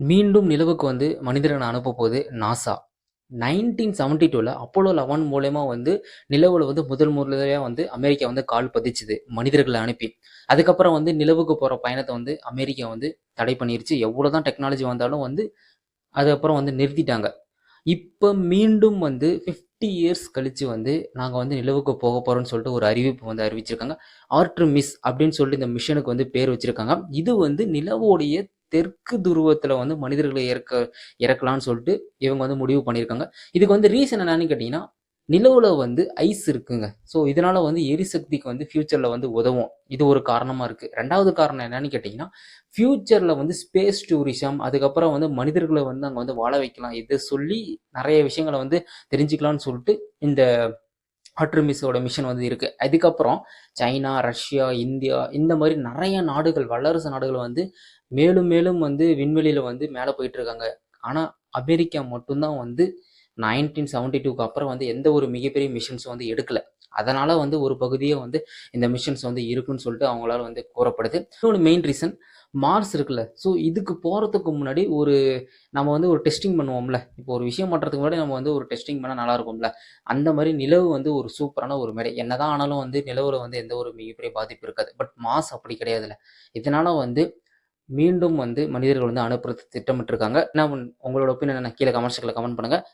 மீண்டும் நிலவுக்கு வந்து மனிதர்களை அனுப்ப போகுது நாசா நைன்டீன் செவன்டி டூவில் அப்போலோ லெவன் மூலயமா வந்து நிலவில் வந்து முதல் முறையாக வந்து அமெரிக்கா வந்து கால் பதிச்சுது மனிதர்களை அனுப்பி. அதுக்கப்புறம் வந்து நிலவுக்கு போகிற பயணத்தை வந்து அமெரிக்கா வந்து தடை பண்ணிருச்சு. எவ்வளோ தான் டெக்னாலஜி வந்தாலும் வந்து அதுக்கப்புறம் வந்து நிறுத்திட்டாங்க. இப்போ மீண்டும் வந்து ஃபிஃப்டி இயர்ஸ் கழித்து வந்து நாங்கள் வந்து நிலவுக்கு போக போகிறோம்னு சொல்லிட்டு ஒரு அறிவிப்பு வந்து அறிவிச்சிருக்காங்க. ஆர்ட்ரு மிஸ் அப்படின்னு சொல்லிட்டு இந்த மிஷனுக்கு வந்து பேர் வச்சிருக்காங்க. இது வந்து நிலவோடைய தெற்கு துருவத்தில் வந்து மனிதர்களை இறக்க இறக்கலாம்னு சொல்லிட்டு இவங்க வந்து முடிவு பண்ணியிருக்காங்க. இதுக்கு வந்து ரீசன் என்னன்னு கேட்டிங்கன்னா நிலவில் வந்து ஐஸ் இருக்குங்க. ஸோ இதனால் வந்து எரிசக்திக்கு வந்து ஃபியூச்சரில் வந்து உதவும். இது ஒரு காரணமாக இருக்குது ரெண்டாவது காரணம் என்னன்னு கேட்டிங்கன்னா ஃப்யூச்சரில் வந்து ஸ்பேஸ் டூரிசம் அதுக்கப்புறம் வந்து மனிதர்களை வந்து அங்கே வந்து வாழ வைக்கலாம். இதை சொல்லி நிறைய விஷயங்களை வந்து தெரிஞ்சுக்கலாம்னு சொல்லிட்டு இந்த ஆட்ருமிஸோட மிஷன் வந்து இருக்குது அதுக்கப்புறம் சைனா ரஷ்யா இந்தியா இந்த மாதிரி நிறைய நாடுகள் வல்லரசு நாடுகள் வந்து மேலும் மேலும் வந்து விண்வெளியில் வந்து மேலே போயிட்டுருக்காங்க ஆனால் அமெரிக்கா மட்டும்தான் வந்து நைன்டீன் செவன்டி டூக்கு அப்புறம் வந்து எந்த ஒரு மிகப்பெரிய மிஷன்ஸும் வந்து எடுக்கலை. அதனால் வந்து ஒரு பகுதியே வந்து இந்த மிஷன்ஸ் வந்து இருக்குன்னு சொல்லிட்டு அவங்களால வந்து கூறப்படுது. இன்னொன்று மெயின் ரீசன் மார்ஸ் இருக்குல்ல. ஸோ இதுக்கு போகிறதுக்கு முன்னாடி ஒரு நம்ம வந்து ஒரு டெஸ்டிங் பண்ணுவோம்ல. இப்போ ஒரு விஷயம் பண்ணுறதுக்கு முன்னாடி நம்ம வந்து ஒரு டெஸ்டிங் பண்ணால் நல்லா இருக்கும்ல. அந்த மாதிரி நிலவு வந்து ஒரு சூப்பரான ஒரு மேடை. என்னதான் ஆனாலும் வந்து நிலவில் வந்து எந்த ஒரு மிகப்பெரிய பாதிப்பு இருக்காது. பட் மாஸ் அப்படி கிடையாதுல்ல. இதனால் வந்து மீண்டும் வந்து மனிதர்கள் வந்து அனுப்புறது திட்டமிட்டிருக்காங்க. நான் உங்களோட ஒப்பீனியன் என்ன கீழே கமெண்ட்ஸ்களை கமெண்ட் பண்ணுங்கள்